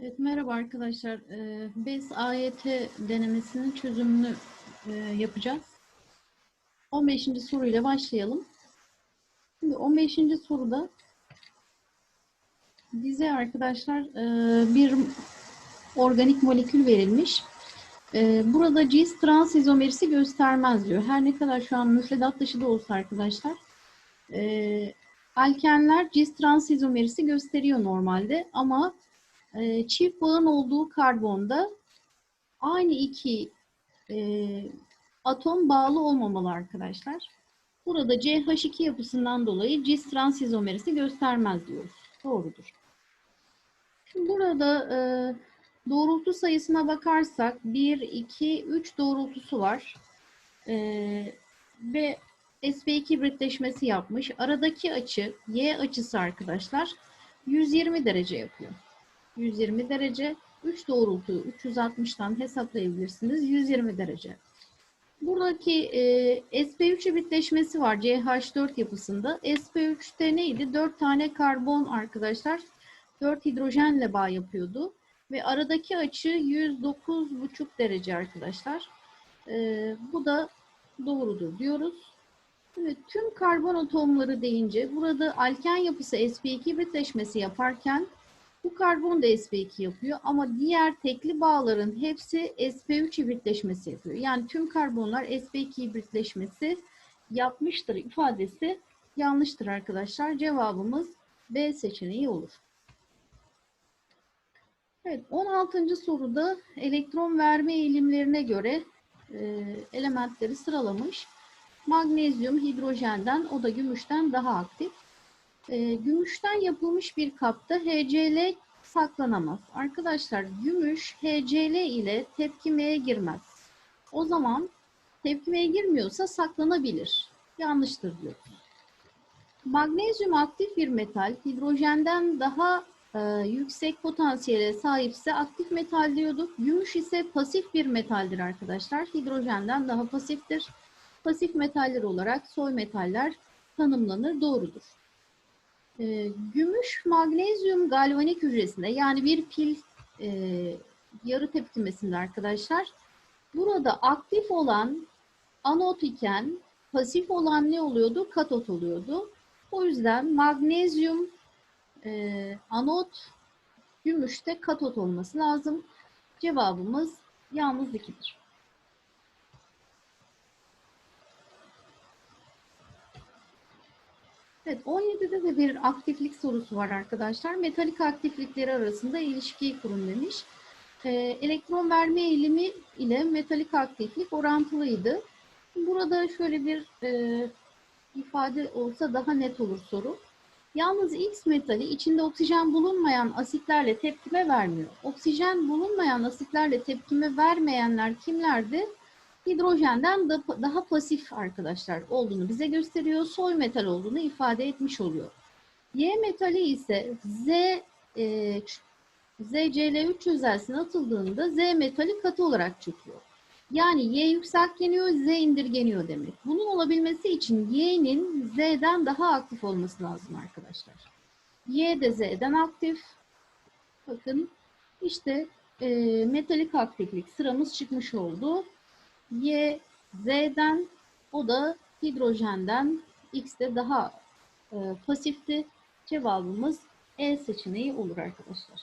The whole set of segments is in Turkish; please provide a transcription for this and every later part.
Evet, merhaba arkadaşlar. Ee, BES AYT denemesinin çözümünü e, yapacağız. 15. soruyla başlayalım. Şimdi 15. soruda bize arkadaşlar e, bir organik molekül verilmiş. E, Burada cis trans izomerisi göstermez diyor. Her ne kadar şu an müfredat dışı da olsa arkadaşlar. Alkenler cis trans izomerisi gösteriyor normalde ama e, çift bağın olduğu karbonda aynı iki e, atom bağlı olmamalı arkadaşlar. Burada CH2 yapısından dolayı cis trans izomerisi göstermez diyoruz. Doğrudur. Şimdi burada e, doğrultu sayısına bakarsak 1, 2, 3 doğrultusu var. E, ve sp2 hibritleşmesi yapmış. Aradaki açı Y açısı arkadaşlar 120 derece yapıyor. 120 derece. 3 doğrultuyu 360'tan hesaplayabilirsiniz. 120 derece. Buradaki e, sp3 hibritleşmesi var CH4 yapısında. sp3'te neydi? 4 tane karbon arkadaşlar. 4 hidrojenle bağ yapıyordu. Ve aradaki açı 109,5 derece arkadaşlar. E, bu da doğrudur diyoruz. Evet, tüm karbon atomları deyince burada alken yapısı sp2 hibritleşmesi yaparken bu karbon da sp2 yapıyor ama diğer tekli bağların hepsi sp3 hibritleşmesi yapıyor. Yani tüm karbonlar sp2 hibritleşmesi yapmıştır ifadesi yanlıştır arkadaşlar. Cevabımız B seçeneği olur. Evet 16. soruda elektron verme eğilimlerine göre e, elementleri sıralamış. Magnezyum hidrojenden o da gümüşten daha aktif. E, gümüşten yapılmış bir kapta HCl saklanamaz. Arkadaşlar gümüş HCl ile tepkimeye girmez. O zaman tepkimeye girmiyorsa saklanabilir. Yanlıştır diyor. Magnezyum aktif bir metal, hidrojenden daha e, yüksek potansiyele sahipse aktif metal diyorduk. Gümüş ise pasif bir metaldir arkadaşlar. Hidrojenden daha pasiftir. Pasif metaller olarak soy metaller tanımlanır. Doğrudur. E, gümüş magnezyum galvanik hücresinde yani bir pil e, yarı tepkimesinde arkadaşlar burada aktif olan anot iken pasif olan ne oluyordu? Katot oluyordu. O yüzden magnezyum e, anot gümüşte katot olması lazım. Cevabımız yalnız 2'dir. Evet, 17'de de bir aktiflik sorusu var arkadaşlar. Metalik aktiflikleri arasında ilişkiyi kurun demiş. Ee, elektron verme eğilimi ile metalik aktiflik orantılıydı. Burada şöyle bir e, ifade olsa daha net olur soru. Yalnız X metali içinde oksijen bulunmayan asitlerle tepkime vermiyor. Oksijen bulunmayan asitlerle tepkime vermeyenler kimlerdi? Hidrojenden daha pasif arkadaşlar olduğunu bize gösteriyor. Soy metal olduğunu ifade etmiş oluyor. Y metali ise Z e, ZCl3 çözelsine atıldığında Z metali katı olarak çıkıyor. Yani Y yükseltgeniyor, Z indirgeniyor demek. Bunun olabilmesi için Y'nin Z'den daha aktif olması lazım arkadaşlar. Y de Z'den aktif. Bakın işte e, metalik aktiflik sıramız çıkmış oldu. Y Z'den o da hidrojenden X de daha e, pasifti. Cevabımız E seçeneği olur arkadaşlar.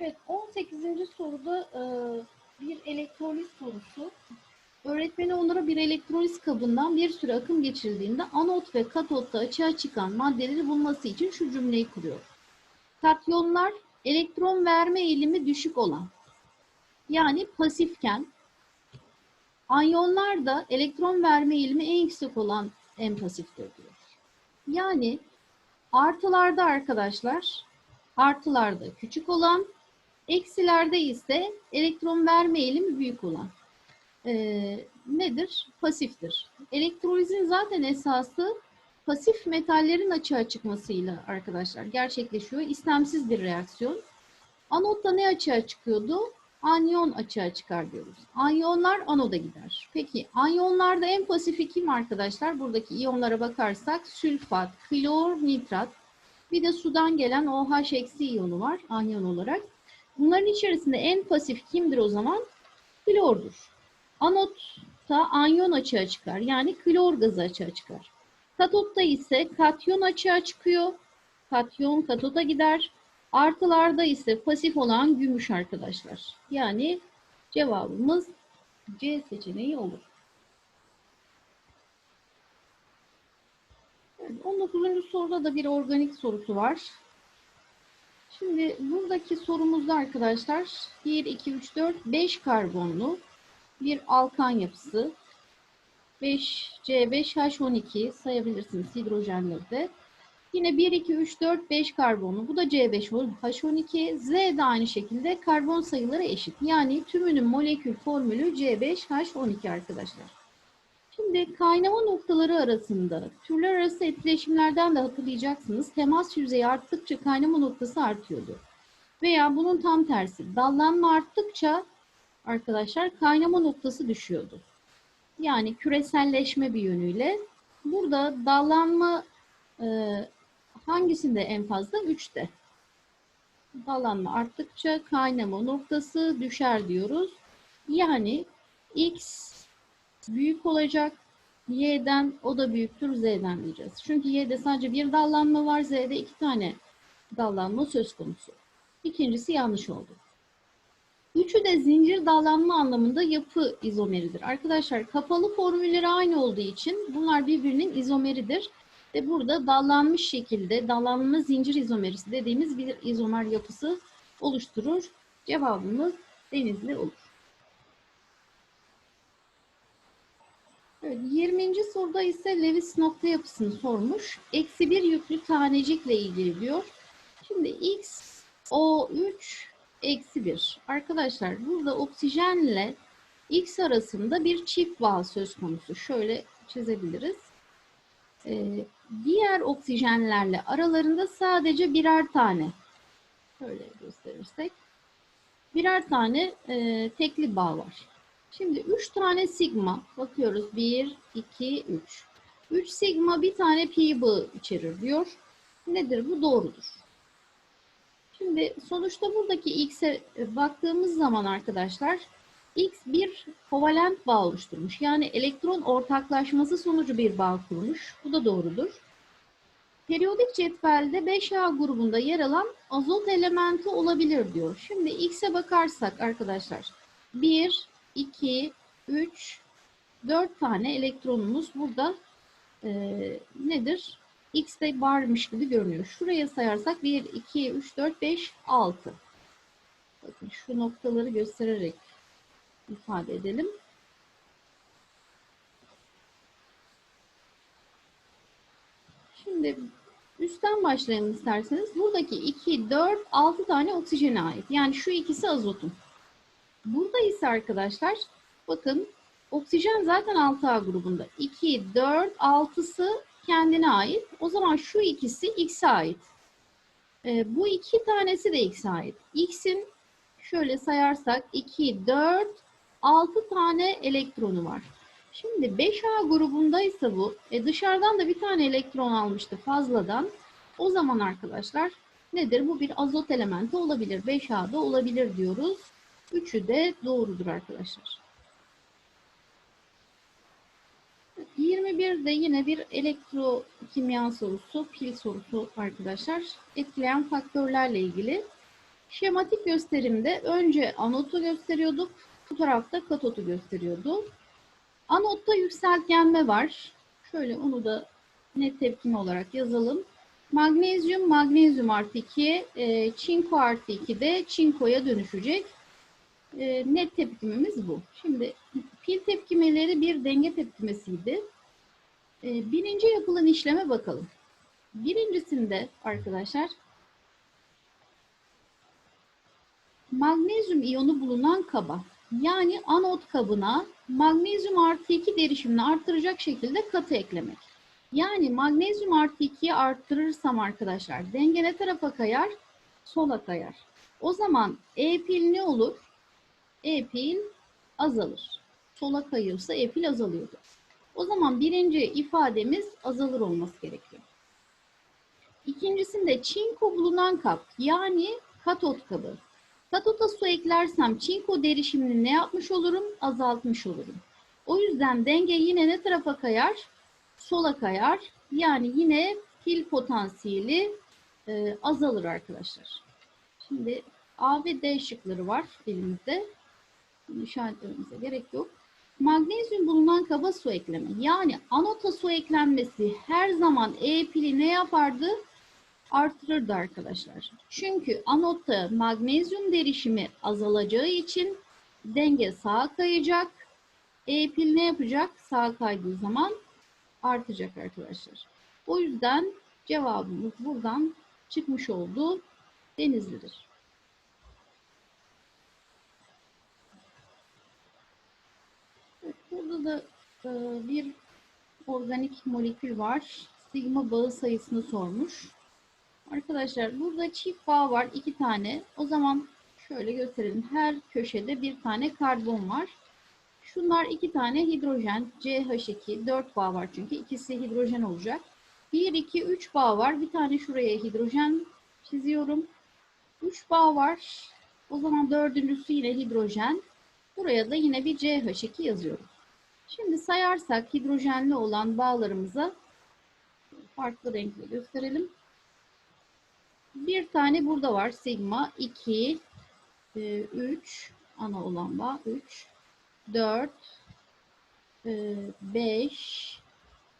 Evet 18. soruda e, bir elektroliz sorusu. Öğretmeni onlara bir elektroliz kabından bir süre akım geçirildiğinde anot ve katotta açığa çıkan maddeleri bulması için şu cümleyi kuruyor. Katyonlar elektron verme eğilimi düşük olan yani pasifken anyonlar da elektron verme eğilimi en yüksek olan en pasiftir diyor. Yani artılarda arkadaşlar artılarda küçük olan eksilerde ise elektron verme eğilimi büyük olan ee, nedir? Pasiftir. Elektrolizin zaten esası pasif metallerin açığa çıkmasıyla arkadaşlar gerçekleşiyor. İstemsiz bir reaksiyon. Anotta ne açığa çıkıyordu? Anyon açığa çıkar diyoruz. Anyonlar anoda gider. Peki anyonlarda en pasifi kim arkadaşlar? Buradaki iyonlara bakarsak sülfat, klor, nitrat. Bir de sudan gelen OH eksi iyonu var anyon olarak. Bunların içerisinde en pasif kimdir o zaman? Klordur. Anotta anyon açığa çıkar. Yani klor gazı açığa çıkar. Katotta ise katyon açığa çıkıyor. Katyon katota gider. Artılarda ise pasif olan gümüş arkadaşlar. Yani cevabımız C seçeneği olur. Evet, 19. soruda da bir organik sorusu var. Şimdi buradaki sorumuzda arkadaşlar 1, 2, 3, 4, 5 karbonlu bir alkan yapısı. 5 C5H12 sayabilirsiniz hidrojenleri de. Yine 1, 2, 3, 4, 5 karbonlu. Bu da C5H12. Z de aynı şekilde karbon sayıları eşit. Yani tümünün molekül formülü C5H12 arkadaşlar. Şimdi kaynama noktaları arasında türler arası etkileşimlerden de hatırlayacaksınız. Temas yüzeyi arttıkça kaynama noktası artıyordu. Veya bunun tam tersi. Dallanma arttıkça arkadaşlar kaynama noktası düşüyordu. Yani küreselleşme bir yönüyle. Burada dallanma e, hangisinde en fazla? 3'te. Dallanma arttıkça kaynama noktası düşer diyoruz. Yani x büyük olacak. Y'den o da büyüktür Z'den diyeceğiz. Çünkü Y'de sadece bir dallanma var. Z'de iki tane dallanma söz konusu. İkincisi yanlış oldu. Üçü de zincir dallanma anlamında yapı izomeridir. Arkadaşlar kapalı formülleri aynı olduğu için bunlar birbirinin izomeridir. Ve burada dallanmış şekilde dallanma zincir izomerisi dediğimiz bir izomer yapısı oluşturur. Cevabımız denizli olur. Evet, 20. soruda ise Lewis nokta yapısını sormuş. Eksi bir yüklü tanecikle ilgili diyor. Şimdi X, O3, eksi 1. Arkadaşlar burada oksijenle X arasında bir çift bağ söz konusu. Şöyle çizebiliriz. Ee, diğer oksijenlerle aralarında sadece birer tane. Şöyle gösterirsek. Birer tane e, tekli bağ var. Şimdi 3 tane sigma bakıyoruz. 1, 2, 3. 3 sigma bir tane pi bağı içerir diyor. Nedir bu? Doğrudur. Şimdi sonuçta buradaki x'e baktığımız zaman arkadaşlar x bir kovalent bağ oluşturmuş. Yani elektron ortaklaşması sonucu bir bağ kurmuş. Bu da doğrudur. Periyodik cetvelde 5A grubunda yer alan azot elementi olabilir diyor. Şimdi x'e bakarsak arkadaşlar 1, 2, 3, 4 tane elektronumuz burada e, nedir? X'de varmış gibi görünüyor. Şuraya sayarsak 1, 2, 3, 4, 5, 6. Bakın şu noktaları göstererek ifade edelim. Şimdi üstten başlayalım isterseniz. Buradaki 2, 4, 6 tane oksijene ait. Yani şu ikisi azotun. Burada ise arkadaşlar bakın oksijen zaten 6A grubunda. 2, 4, 6'sı kendine ait. O zaman şu ikisi X'e ait. E, bu iki tanesi de X'e ait. X'in şöyle sayarsak 2, 4, 6 tane elektronu var. Şimdi 5A grubundaysa bu, e dışarıdan da bir tane elektron almıştı fazladan. O zaman arkadaşlar nedir? Bu bir azot elementi olabilir. 5A'da olabilir diyoruz. Üçü de doğrudur arkadaşlar. 21 de yine bir elektrokimya sorusu, pil sorusu arkadaşlar. Etkileyen faktörlerle ilgili. Şematik gösterimde önce anotu gösteriyorduk. Bu tarafta katotu gösteriyordu. Anotta yükseltgenme var. Şöyle onu da net tepkimi olarak yazalım. Magnezyum, magnezyum artı 2, e, çinko artı 2 de çinkoya dönüşecek. E, net tepkimimiz bu. Şimdi pil tepkimeleri bir denge tepkimesiydi. E, birinci yapılan işleme bakalım. Birincisinde arkadaşlar magnezyum iyonu bulunan kaba yani anot kabına magnezyum artı 2 derişimini arttıracak şekilde katı eklemek. Yani magnezyum artı 2'yi arttırırsam arkadaşlar denge ne tarafa kayar? Sola kayar. O zaman E pil ne olur? E pil azalır. Sola kayıyorsa E pil azalıyordu. O zaman birinci ifademiz azalır olması gerekiyor. İkincisinde çinko bulunan kap yani katot kabı. Katota su eklersem çinko derişimini ne yapmış olurum? Azaltmış olurum. O yüzden denge yine ne tarafa kayar? Sola kayar. Yani yine pil potansiyeli e, azalır arkadaşlar. Şimdi A ve D şıkları var elimizde. Bunu işaretlememize gerek yok. Magnezyum bulunan kaba su ekleme. Yani anota su eklenmesi her zaman E pili ne yapardı? Artırırdı arkadaşlar. Çünkü anotta magnezyum derişimi azalacağı için denge sağa kayacak. E pil ne yapacak? Sağa kaydığı zaman artacak arkadaşlar. O yüzden cevabımız buradan çıkmış oldu. Denizlidir. Evet, burada da e, bir organik molekül var. Sigma bağı sayısını sormuş. Arkadaşlar burada çift bağ var iki tane. O zaman şöyle gösterelim. Her köşede bir tane karbon var. Şunlar iki tane hidrojen CH2 4 bağ var çünkü ikisi hidrojen olacak. 1 2 3 bağ var. Bir tane şuraya hidrojen çiziyorum. 3 bağ var. O zaman dördüncüsü yine hidrojen. Buraya da yine bir CH2 yazıyorum. Şimdi sayarsak hidrojenli olan bağlarımıza farklı renkle gösterelim. Bir tane burada var. Sigma 2 3 ana olan bağ 3 4 5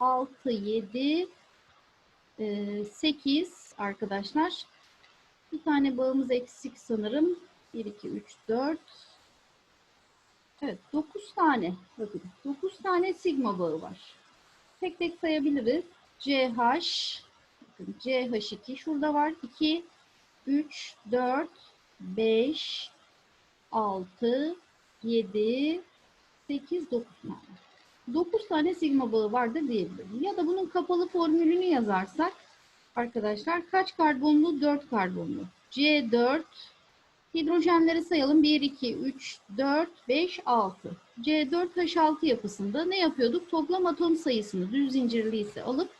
6 7 8 arkadaşlar. Bir tane bağımız eksik sanırım. 1 2 3 4 Evet 9 tane. Bakın 9 tane sigma bağı var. Tek tek sayabiliriz. CH bakın CH2 şurada var. 2 3 4 5 6 7 8 9 tane. 9 tane sigma bağı vardır diyebilirim. Ya da bunun kapalı formülünü yazarsak arkadaşlar kaç karbonlu? 4 karbonlu. C4 hidrojenleri sayalım. 1, 2, 3, 4, 5, 6. C4H6 yapısında ne yapıyorduk? Toplam atom sayısını düz zincirli ise alıp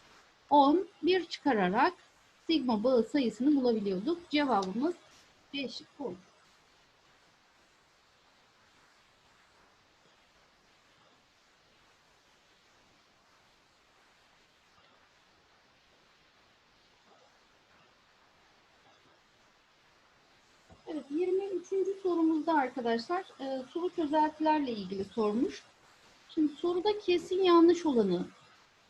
10, 1 çıkararak sigma bağı sayısını bulabiliyorduk. Cevabımız C şıkkı. Evet, 23. sorumuzda arkadaşlar e, sulu çözeltilerle ilgili sormuş. Şimdi soruda kesin yanlış olanı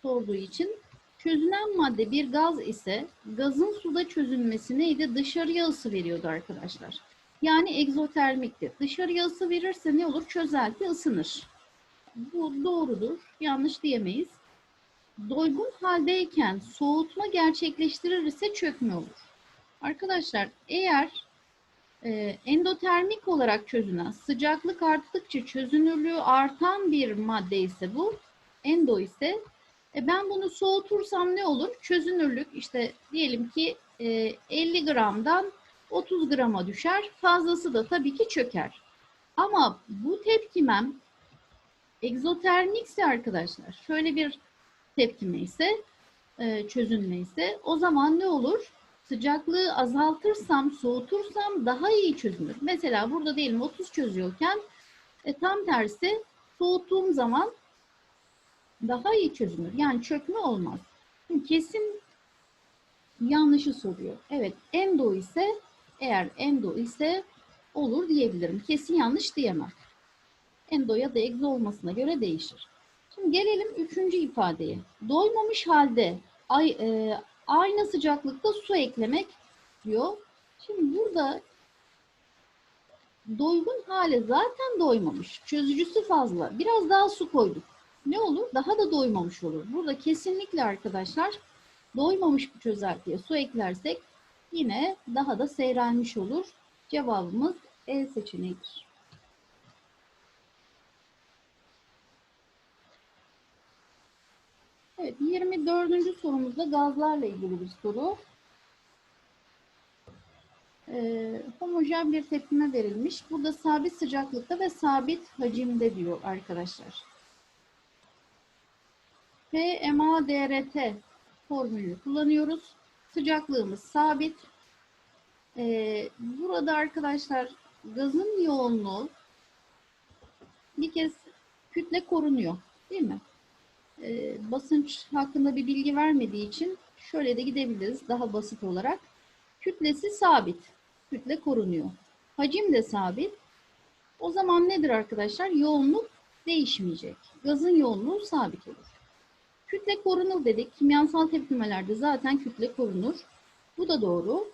sorduğu için çözünen madde bir gaz ise gazın suda çözünmesi neydi? Dışarıya ısı veriyordu arkadaşlar. Yani egzotermikti. Dışarıya ısı verirse ne olur? Çözelti ısınır. Bu doğrudur. Yanlış diyemeyiz. Doygun haldeyken soğutma gerçekleştirirse çökme olur. Arkadaşlar eğer e, endotermik olarak çözünen, sıcaklık arttıkça çözünürlüğü artan bir madde ise bu, endo ise e, ben bunu soğutursam ne olur? Çözünürlük işte diyelim ki e, 50 gramdan 30 grama düşer. Fazlası da tabii ki çöker. Ama bu tepkimem egzotermikse arkadaşlar şöyle bir tepkime ise e, çözünme ise o zaman ne olur? Sıcaklığı azaltırsam, soğutursam daha iyi çözünür. Mesela burada diyelim 30 çözüyorken e, tam tersi soğuttuğum zaman daha iyi çözünür. Yani çökme olmaz. Kesin yanlışı soruyor. Evet endo ise eğer endo ise olur diyebilirim. Kesin yanlış diyemem. Endo ya da egzo olmasına göre değişir. Şimdi gelelim üçüncü ifadeye. Doymamış halde ay, e, aynı sıcaklıkta su eklemek diyor. Şimdi burada doygun hale zaten doymamış. Çözücüsü fazla. Biraz daha su koyduk. Ne olur? Daha da doymamış olur. Burada kesinlikle arkadaşlar doymamış bir çözeltiye su eklersek yine daha da seyrelmiş olur. Cevabımız E seçeneğidir. Evet, 24. sorumuzda gazlarla ilgili bir soru. e, homojen bir tepkime verilmiş. Burada sabit sıcaklıkta ve sabit hacimde diyor arkadaşlar. PMADRT formülünü kullanıyoruz. Sıcaklığımız sabit. E, burada arkadaşlar gazın yoğunluğu bir kez kütle korunuyor. Değil mi? E, basınç hakkında bir bilgi vermediği için şöyle de gidebiliriz daha basit olarak. Kütlesi sabit. Kütle korunuyor. Hacim de sabit. O zaman nedir arkadaşlar? Yoğunluk değişmeyecek. Gazın yoğunluğu sabit olur. Kütle korunur dedik. Kimyasal tepkimelerde zaten kütle korunur. Bu da doğru.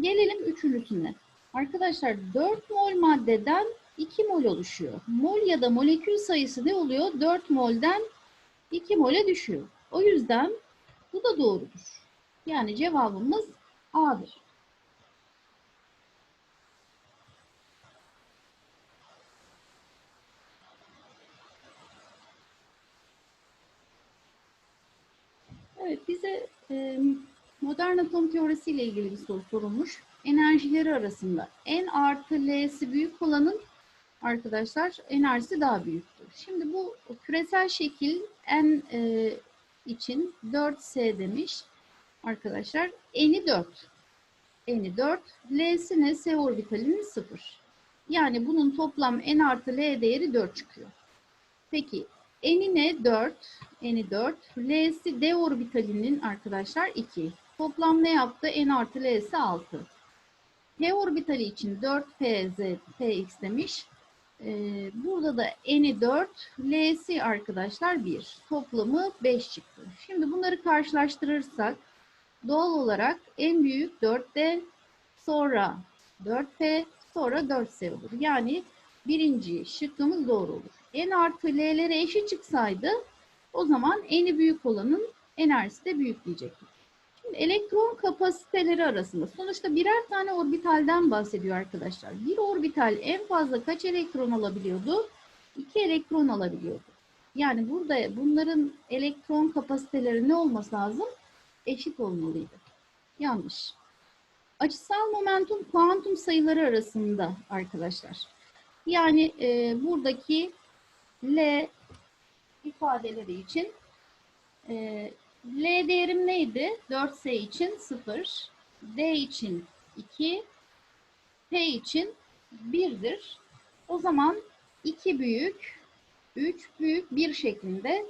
Gelelim üçüncüsüne. Arkadaşlar 4 mol maddeden 2 mol oluşuyor. Mol ya da molekül sayısı ne oluyor? 4 molden 2 mole düşüyor. O yüzden bu da doğrudur. Yani cevabımız A'dır. Evet, bize e, modern atom teorisi ile ilgili bir soru sorulmuş. Enerjileri arasında en artı L'si büyük olanın arkadaşlar enerjisi daha büyüktür. Şimdi bu küresel şekil n e, için 4S demiş arkadaşlar. N'i 4. N'i 4. L'si ne? S orbitalinin 0. Yani bunun toplam n artı L değeri 4 çıkıyor. Peki N'i ne? 4. N'i 4. L'si D orbitalinin arkadaşlar 2. Toplam ne yaptı? N artı L'si 6. P orbitali için 4PZ, PX demiş. Ee, burada da N'i 4, L'si arkadaşlar 1. Toplamı 5 çıktı. Şimdi bunları karşılaştırırsak doğal olarak en büyük 4D, sonra 4P, sonra 4S olur. Yani birinci şıkkımız doğru olur. N artı L'lere eşit çıksaydı o zaman N'i büyük olanın enerjisi de büyük diyecektik. Elektron kapasiteleri arasında sonuçta birer tane orbitalden bahsediyor arkadaşlar. Bir orbital en fazla kaç elektron alabiliyordu? İki elektron alabiliyordu. Yani burada bunların elektron kapasiteleri ne olması lazım? Eşit olmalıydı. Yanlış. Açısal momentum kuantum sayıları arasında arkadaşlar. Yani e, buradaki L ifadeleri için e, L değerim neydi? 4S için 0, D için 2, P için 1'dir. O zaman 2 büyük, 3 büyük 1 şeklinde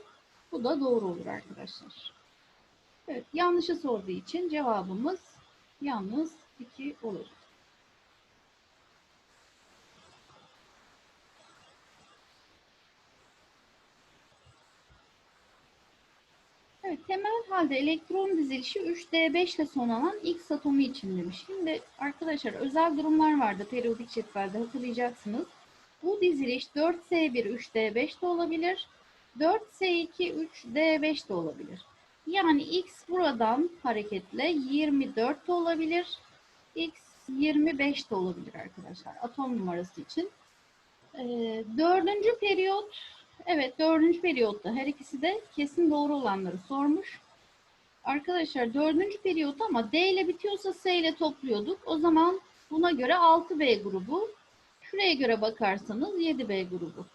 bu da doğru olur arkadaşlar. Evet, yanlışı sorduğu için cevabımız yalnız 2 olur. Evet, temel halde elektron dizilişi 3D5 ile sonalan X atomu için demiş. Şimdi arkadaşlar özel durumlar vardı periyodik cetvelde hatırlayacaksınız. Bu diziliş 4S1 3D5 de olabilir. 4S2 3D5 de olabilir. Yani X buradan hareketle 24 de olabilir. X 25 de olabilir arkadaşlar atom numarası için. Ee, dördüncü periyot Evet dördüncü periyotta her ikisi de kesin doğru olanları sormuş. Arkadaşlar dördüncü periyot ama D ile bitiyorsa S ile topluyorduk. O zaman buna göre 6B grubu. Şuraya göre bakarsanız 7B grubu.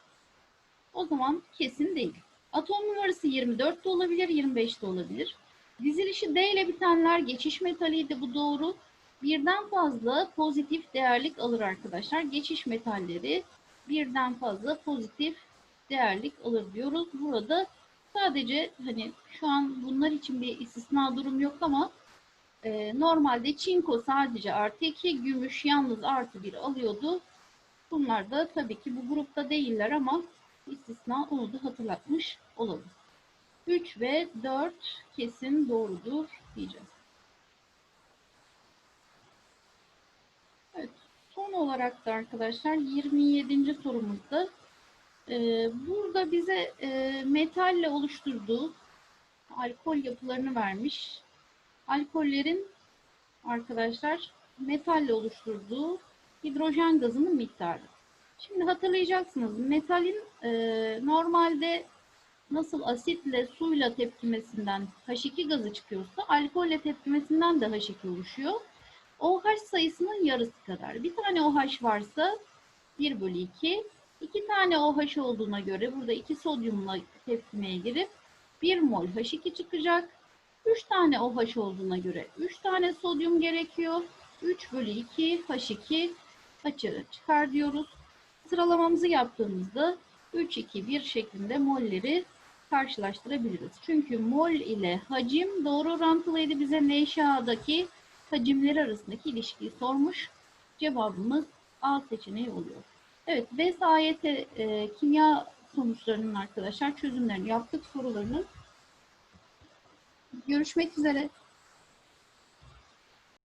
O zaman kesin değil. Atom numarası 24 de olabilir, 25 de olabilir. Dizilişi D ile bitenler geçiş metaliydi bu doğru. Birden fazla pozitif değerlik alır arkadaşlar. Geçiş metalleri birden fazla pozitif değerlik alır diyoruz. Burada sadece hani şu an bunlar için bir istisna durum yok ama e, normalde çinko sadece artı 2, gümüş yalnız artı 1 alıyordu. Bunlar da tabii ki bu grupta değiller ama istisna onu da hatırlatmış olalım. 3 ve 4 kesin doğrudur diyeceğiz. Evet, son olarak da arkadaşlar 27. sorumuzda ee, burada bize e, metalle oluşturduğu alkol yapılarını vermiş. Alkollerin arkadaşlar metalle oluşturduğu hidrojen gazının miktarı. Şimdi hatırlayacaksınız metalin e, normalde nasıl asitle suyla tepkimesinden H2 gazı çıkıyorsa alkolle tepkimesinden de H2 oluşuyor. OH sayısının yarısı kadar. Bir tane OH varsa 1 bölü 2. İki tane OH olduğuna göre burada iki sodyumla tepkimeye girip 1 mol H2 çıkacak. 3 tane OH olduğuna göre 3 tane sodyum gerekiyor. 3 bölü 2 H2 açığı çıkar diyoruz. Sıralamamızı yaptığımızda 3, 2, 1 şeklinde molleri karşılaştırabiliriz. Çünkü mol ile hacim doğru orantılıydı. Bize NŞA'daki hacimleri arasındaki ilişkiyi sormuş. Cevabımız A seçeneği oluyor. Evet, VSAYT e, kimya sonuçlarının arkadaşlar çözümlerini yaptık sorularının. Görüşmek üzere.